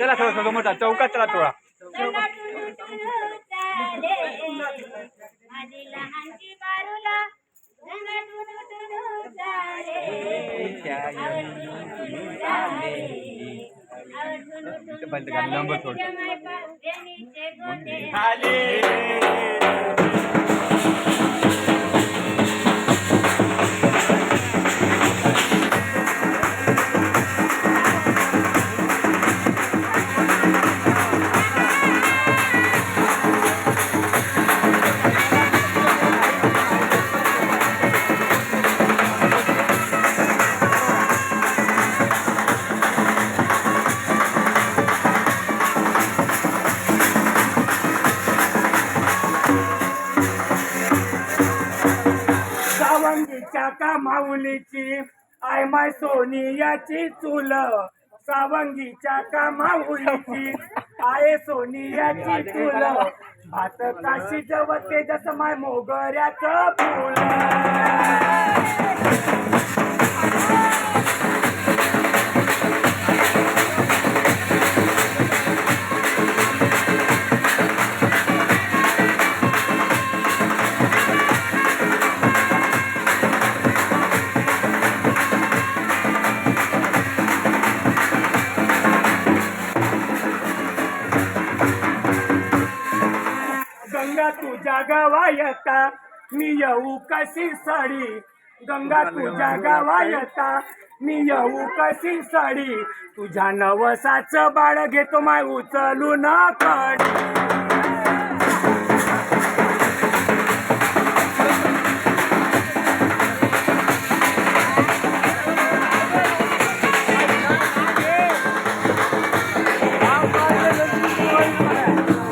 चला थोडा थोडा मोठा चौकात चला थोडा बंद कर, नंबर सोड. सावंगीच्या का माऊलीची आय माय सोनियाची चूल. सावंगीच्या का माऊलीची आय सोनियाची चूल. भात काशी जवते जस माय मोगऱ्याचं फुल. जागावायता मी येऊ कशी साडी? गंगा तुझ्या गावायता मी येऊ कशी साडी? तुझ्या नवसाचं बाळ घेतो माय उचलून कडी